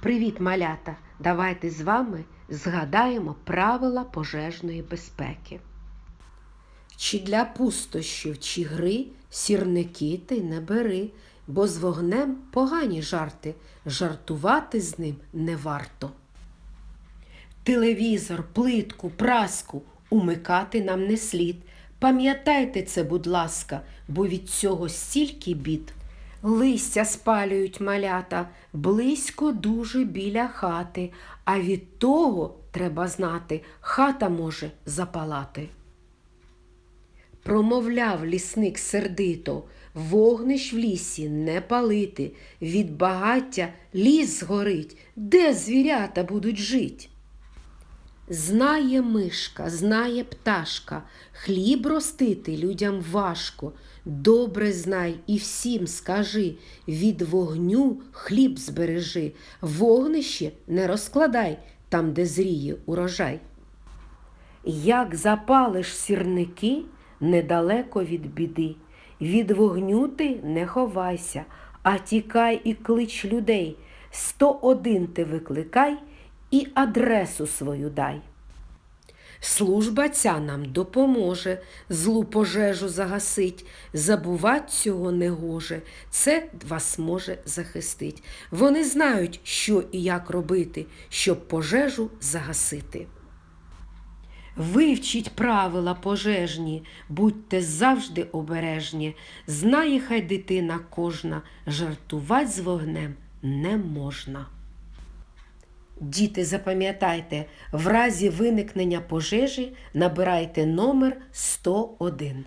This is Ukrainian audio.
Привіт, малята! Давайте з вами згадаємо правила пожежної безпеки. Чи для пустощів, чи гри сірники ти не бери, бо з вогнем погані жарти, жартувати з ним не варто. Телевізор, плитку, праску умикати нам не слід. Пам'ятайте це, будь ласка, бо від цього стільки бід. Листя спалюють малята близько дуже біля хати, а від того, треба знати, хата може запалати. Промовляв лісник сердито, вогнищ в лісі не палити, від багаття ліс згорить, де звірята будуть жить. Знає мишка, знає пташка, хліб ростити людям важко. Добре знай і всім скажи, від вогню хліб збережи, вогнище не розкладай там, де зріє урожай. Як запалиш сірники недалеко від біди, від вогню ти не ховайся, а тікай і клич людей. 101 ти викликай і адресу свою дай. Служба ця нам допоможе, злу пожежу загасить, забувать цього не гоже, це вас може захистить. Вони знають, що і як робити, щоб пожежу загасити. Вивчіть правила пожежні, будьте завжди обережні. Знає хай дитина кожна, жартувать з вогнем не можна. Діти, запам'ятайте, в разі виникнення пожежі набирайте номер 101.